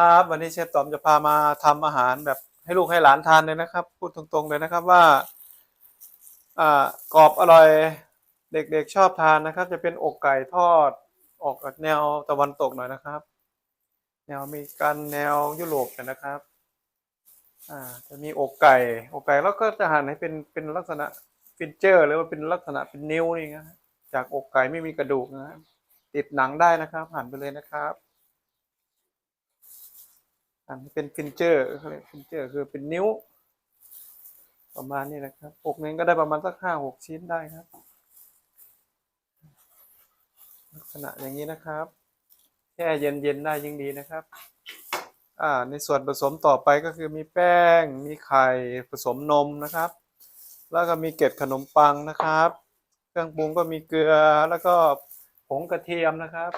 ครับวันนี้เชฟต๋อมจะพามาทำอาหารแบบให้ลูกให้หลานทานเลยนะครับ พูดตรงๆเลยนะครับว่าอ่ากรอบอร่อยเด็กๆชอบทานนะครับ จะเป็นอกไก่ทอดออกแนวตะวันตกหน่อยนะครับ แนวมริกันแนวยุโรปกันนะครับอ่าจะมีอกไก่อกไก่แล้วก็จะหั่นให้เป็นเป็นลักษณะฟินเจอร์ หรือว่าเป็นลักษณะเป็นนิ้วนี่นะจากอกไก่ไม่มีกระดูกนะติดหนังได้นะครับ หั่นไปเลยนะครับ อันนี้เป็นฟินเจอร์เขาเรียกฟินเจอร์คือเป็นนิ้ว ประมาณนี้นะครับอกนึงก็ได้ประมาณสักห้าหกชิ้นได้ครับ ลักษณะอย่างนี้นะครับแช่เย็นๆได้ยิ่งดีนะครับอ่าในส่วนผสมต่อไปก็คือมีแป้ง มีไข่ผสมนมนะครับ แล้วก็มีเกล็ดขนมปังนะครับ เครื่องปรุงก็มีเกลือแล้วก็ผงกระเทียมนะครับ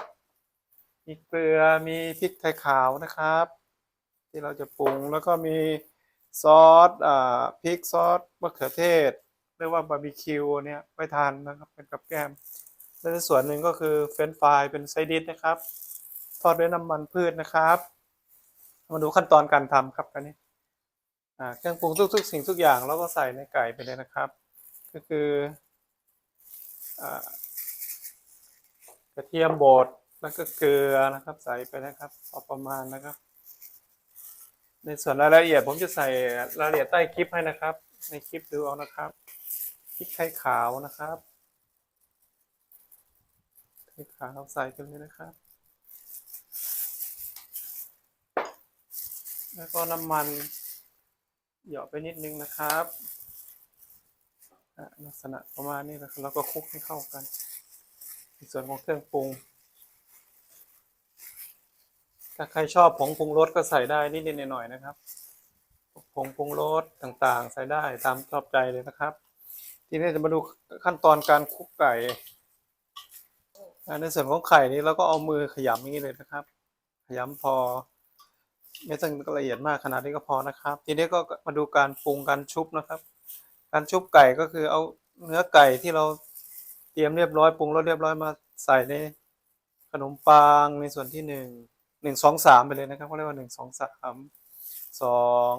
มีเกลือมีพริกไทยขาวนะครับ ที่เราจะปรุงแล้วก็มีซอสอ่าพริกซอสมะเขือเทศเรียกว่าบาร์บีคิวเนี่ยไปทานนะครับเป็นกับแก้มและส่วนหนึ่งก็คือเฟรนช์ฟรายเป็นไซดิสนะครับ ทอดด้วยน้ำมันพืชนะครับมาดูขั้นตอนการทำครับกันนี้อ่เครื่องปรุงทุกๆ สิ่งทุกอย่างเราก็ใส่ในไก่ไปเลยนะครับ ก็คืออกระเทียมบดแล้วก็เกลือนะครับ ใส่ไปนะครับพอประมาณนะครับ ในส่วนรายละเอียดผมจะใส่รายละเอียดใต้คลิปให้นะครับ ในคลิปดูเอานะครับพริกไทยขาวนะครับไทยขาวใส่กันเลยนะครับ แล้วก็น้ำมันหยาะไปนิดนึงนะครับลักษณะประมาณนี้นะครับแล้วก็คลุกให้เข้ากัน ในส่วนของเครื่องปรุง ถ้าใครชอบผงปรุงรสก็ใส่ได้นิดๆหน่อยๆนะครับผงปรุงรสต่างๆ ใส่ได้ตามชอบใจเลยนะครับ ทีนี้จะมาดูขั้นตอนการคุกไก่ในส่วนของไข่นี้เราก็เอามือขยำอย่างนี้เลยนะครับ ขยำพอ ไม่ต้องละเอียดมากขนาดนี้ก็พอนะครับ ทีนี้ก็มาดูการปรุงการชุบนะครับ การชุบไก่ก็คือเอาเนื้อไก่ที่เราเตรียมเรียบร้อยปรุงรสเรียบร้อยมาใส่ในขนมปังในส่วนที่หนึ่ง หนึ่งสองสามไปเลยนะครับเขาเรียกว่าหนึ่งสองสามสอง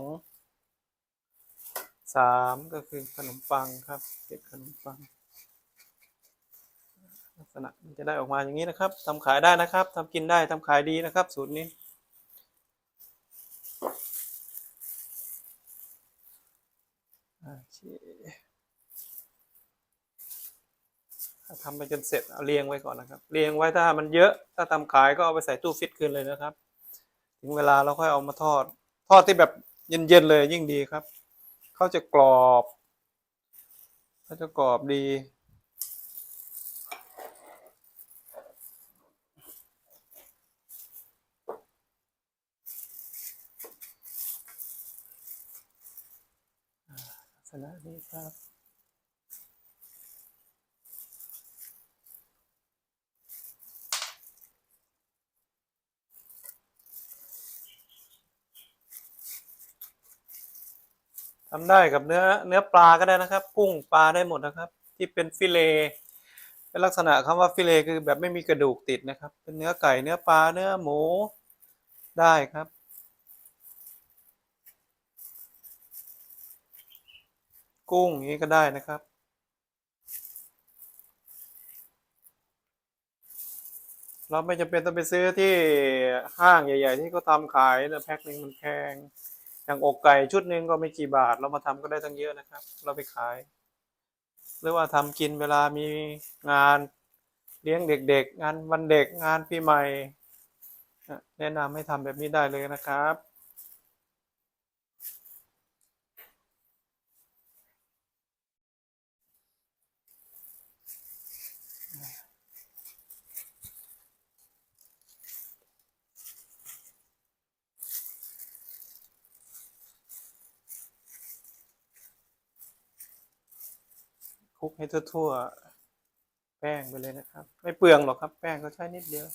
สามก็คือขนมปังครับเก็บขนมปังลักษณะมันจะได้ออกมาอย่างนี้นะครับทำขายได้นะครับทำกินได้ทำขายดีนะครับ สูตรนี้ ทำไปจนเสร็จเอาเรียงไว้ก่อนนะครับ เรียงไว้ถ้ามันเยอะถ้าทำขายก็เอาไปใส่ตู้ฟิตคืนเลยนะครับ ถึงเวลาเราค่อยเอามาทอด ทอดที่แบบเย็นๆเลยยิ่งดีครับเขาจะกรอบเขาจะกรอบดีลักษณะนี้ครับ ทำได้กับเนื้อเนื้อปลาก็ได้นะครับกุ้งปลาได้หมดนะครับ ที่เป็นฟิเลเป็นลักษณะคำว่าฟิเลคือแบบไม่มีกระดูกติดนะครับ เป็นเนื้อไก่เนื้อปลาเนื้อหมูได้ครับกุ้งอย่างนี้ก็ได้นะครับ เราไม่จำเป็นต้องไปซื้อที่ห้างใหญ่ ๆ ที่เขาทำขายแล้วแพ็คหนึ่งมันแพง อย่างอกไก่ชุดหนึ่งก็ไม่กี่บาท เรามาทำก็ได้ตั้งเยอะนะครับ เราไปขาย หรือว่าทำกินเวลามีงานเลี้ยงเด็กๆ งานวันเด็กงานปีใหม่ แนะนำให้ทำแบบนี้ได้เลยนะครับ ลุกให้ทั่วๆ แป้งไปเลยนะครับ ไม่เปลืองหรอกครับ แป้งก็ใช้นิดเดียว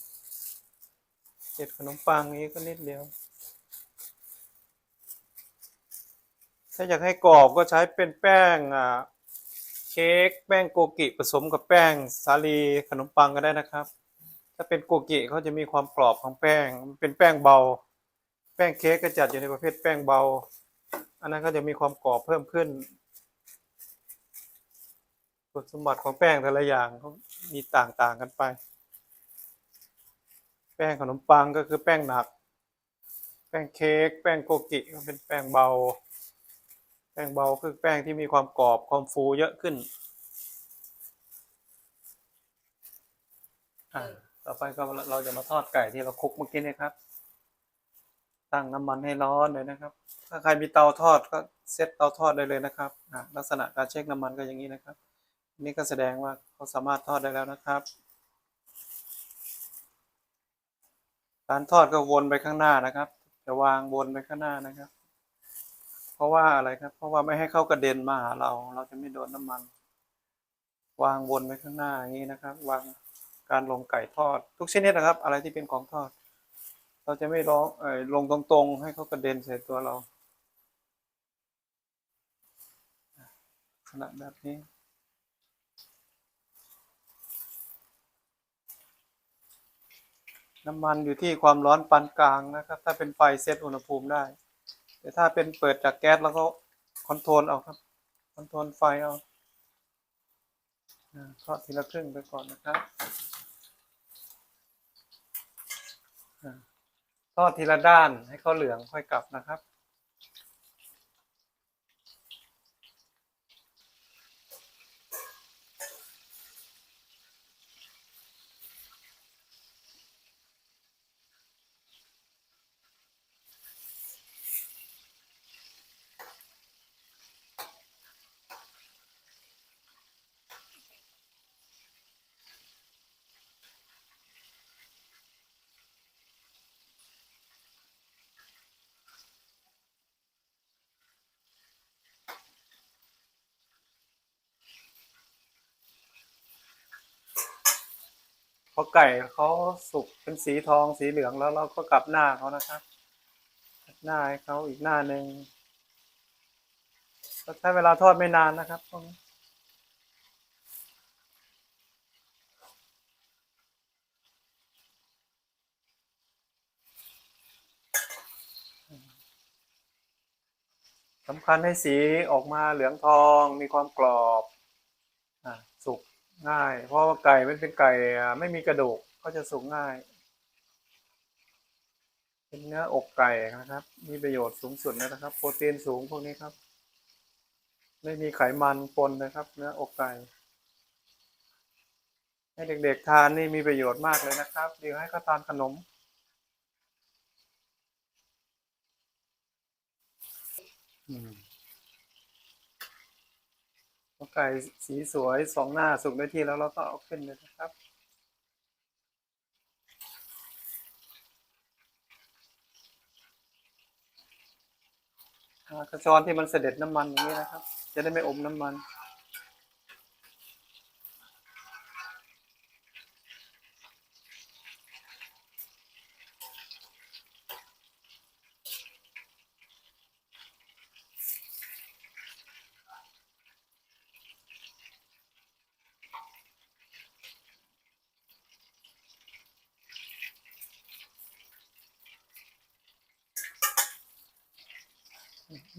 เจ็ดขนมปังนี้ก็นิดเดียว ถ้าอยากให้กรอบก็ใช้เป็นแป้งอ่าเค้กแป้งโกกิผสมกับแป้งสาลีขนมปังก็ได้นะครับ ถ้าเป็นโกกิเขาจะมีความกรอบของแป้งเป็นแป้งเบา แป้งเค้กก็จัดอยู่ในประเภทแป้งเบา อันนั้นก็จะมีความกรอบเพิ่มขึ้น คุณสมบัติของแป้งแต่ละอย่างเขามีต่างๆกันไป แป้งขนมปังก็คือแป้งหนัก แป้งเค้กแป้งโกกิก็เป็นแป้งเบา แป้งเบาคือแป้งที่มีความกรอบความฟูเยอะขึ้นอ่าต่อไปก็เราจะมาทอดไก่ที่เราคลุกเมื่อกี้นะครับ ตั้งน้ำมันให้ร้อนเลยนะครับ ถ้าใครมีเตาทอดก็เซตเตาทอดได้เลยนะครับลักษณะการเช็คน้ำมันก็อย่างนี้นะครับ นี่ก็แสดงว่าเขาสามารถทอดได้แล้วนะครับ การทอดก็วนไปข้างหน้านะครับ จะวางวนไปข้างหน้านะครับ เพราะว่าอะไรครับ เพราะว่าไม่ให้เข้ากระเด็นมาหาเรา เราจะไม่โดนน้ำมัน วางวนไปข้างหน้าอย่างนี้นะครับ วางการลงไก่ทอด ทุกชนิดนะครับ อะไรที่เป็นของทอด เราจะไม่ร้องลงตรงๆ ให้เขากระเด็นใส่ตัวเราขนาดแบบนี้ น้ำมันอยู่ที่ความร้อนปานกลางนะครับ ถ้าเป็นไฟเซตอุณหภูมิได้ แต่ถ้าเป็นเปิดจากแก๊สแล้วก็คอนโทรลเอาครับคอนโทรลไฟเอาทอดทีละครึ่งไปก่อนนะครับทอดทีละด้านให้เขาเหลืองค่อยกลับนะครับ อไก่เขาสุกเป็นสีทองสีเหลืองแล้วเราก็กลับหน้าเขานะครับหน้าให้เขาอีกหน้าหนึ่งก็ใช้เวลาทอดไม่นานนะครับพวกนี้สำคัญให้สีออกมาเหลืองทองมีความกรอบ ง่าย เพราะว่าไก่มันเป็นไก่ไม่มีกระดูกก็จะสุกง่าย เป็นเนื้ออกไก่นะครับ มีประโยชน์สูงสุดนะครับ โปรตีนสูงพวกนี้ครับ ไม่มีไขมันปนนะครับ เนื้ออกไก่ให้เด็กๆทานนี่มีประโยชน์มากเลยนะครับเดี๋ยวให้เขาทานขนม อืม พอ ไก่สีสวยสองหน้าสุกได้ที่แล้วเราก็เอาขึ้นเลยนะครับ กระชอนที่มันเสด็จน้ำมันอย่างนี้นะครับ จะได้ไม่อมน้ำมัน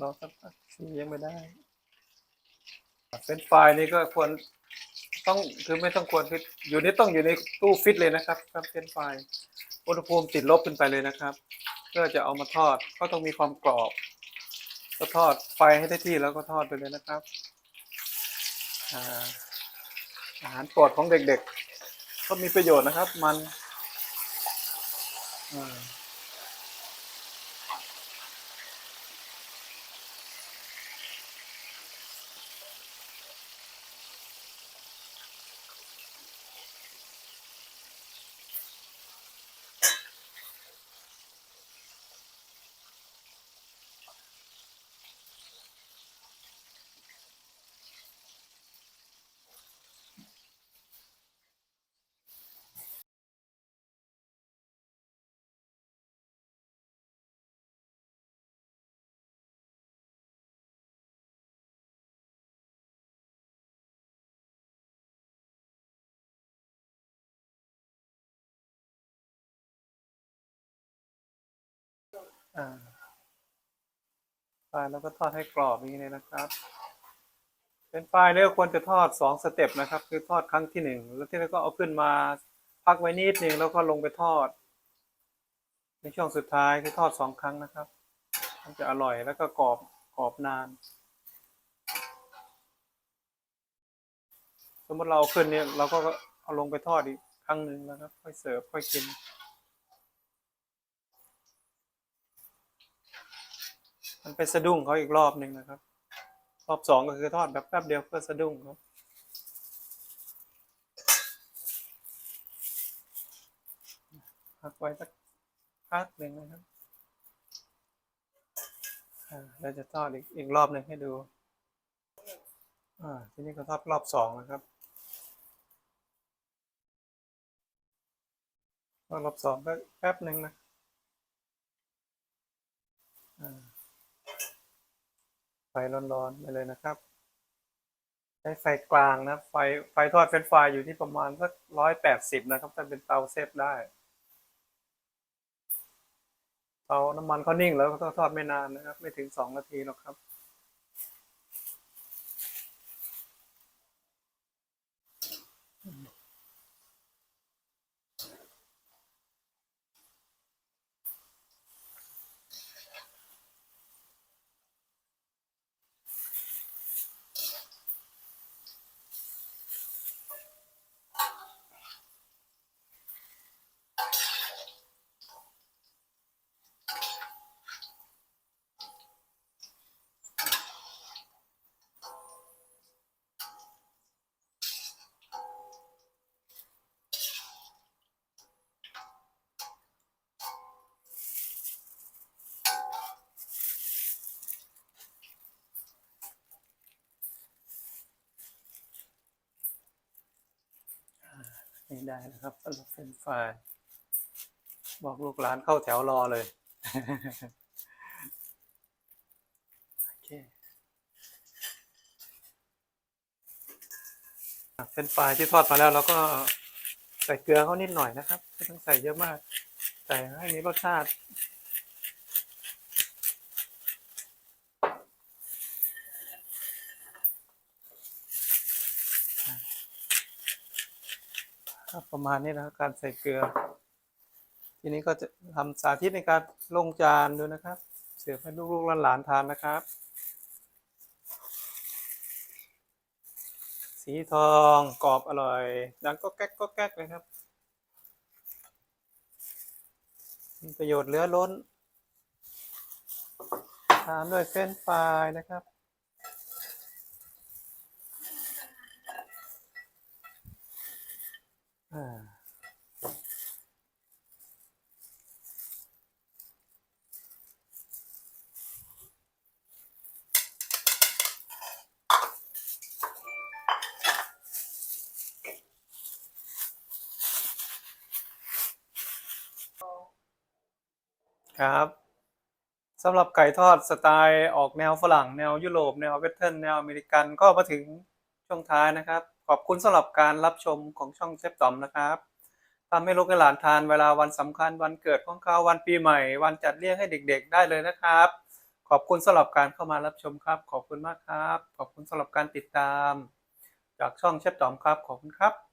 รอสักพักสียังไม่ได้เป็นไฟรายนี่ก็ควรต้องคือไม่ต้องควรฟิตอยู่นี่ต้องอยู่ในตู้ฟิตเลยนะครับครับเป็นไฟรายอุณหภูมิติดลบขึ้นไปเลยนะครับ เพื่อจะเอามาทอดก็ต้องมีความกรอบก็ทอดไฟให้ได้ที่แล้วก็ทอดไปเลยนะครับอ่าอาหารโปรดของเด็กๆ ก็มีประโยชน์นะครับ มันอ่า อ่าปลายแล้วก็ทอดให้กรอบนี้เลยนะครับ เป็นปลายเนี่ยควรจะทอดสองสเต็ปนะครับ คือทอดครั้งที่หนึ่งแล้วที่แล้วก็เอาขึ้นมาพักไว้นิดหนึ่งแล้วก็ลงไปทอด ในช่วงสุดท้ายคือทอดสองครั้งนะครับ มันจะอร่อยแล้วก็กรอบกรอบนาน สมมติเราเอาขึ้นเนี่ยเราก็เอาลงไปทอดอีกครั้งหนึ่งแล้วครับค่อยเสิร์ฟค่อยกิน มันไปสะดุ้งเขาอีกรอบหนึ่งนะครับ รอบสองก็คือทอดแบบแป๊บเดียวเพื่อสะดุ้งครับพักไว้สักพักหนึ่งนะครับเราจะทอดอีกอีกรอบหนึ่งให้ดู อ่า ทีนี้ก็ทอดรอบสองนะครับรอบสองก็แป๊บหนึ่งนะ อ่า ไฟร้อนๆไปเลยนะครับ ใช้ไฟกลางนะ ไฟไฟทอดเฟรนช์ฟรายอยู่ที่ประมาณสักร้อยแปดสิบนะครับถ้าเป็นเตาเซฟได้ เตาน้ำมันเขานิ่งแล้วก็ทอดไม่นานนะครับ ไม่ถึงสองนาทีหรอกครับ นี่ได้นะครับสำหรับเฟรนไฟบอกลูกหลานเข้าแถวรอเลย โอเคเฟรนไฟที่ทอดมาแล้วเราก็ใส่เกลือเขานิดหน่อยนะครับ ไม่ต้องใส่เยอะมาก ใส่ให้มีรสชาติ ครับประมาณนี้นะครับการใส่เกลือ ทีนี้ก็จะทำสาธิตในการลงจานดูนะครับ เสิร์ฟให้ลูกๆหลานๆทานนะครับ สีทองกรอบอร่อย ดังก็แก๊กก็แก๊กเลยครับมีประโยชน์เหลือล้น ทานด้วยเฟรนช์ฟรายนะครับ ครับสำหรับไก่ทอดสไตล์ออกแนวฝรั่งแนวยุโรปแนวเวสเทิร์นแนวอเมริกันก็มาถึงช่วงท้ายนะครับ ขอบคุณสำหรับการรับชมของช่องเชฟต๋อมนะครับทำให้ลูกให้หลานทานเวลาวันสำคัญวันเกิดของเขาวันปีใหม่ วันจัดเลี้ยงให้เด็ก ๆ ได้เลยนะครับ ขอบคุณสำหรับการเข้ามารับชมครับ ขอบคุณมากครับ ขอบคุณสำหรับการติดตาม จากช่องเชฟต๋อมครับขอบคุณครับ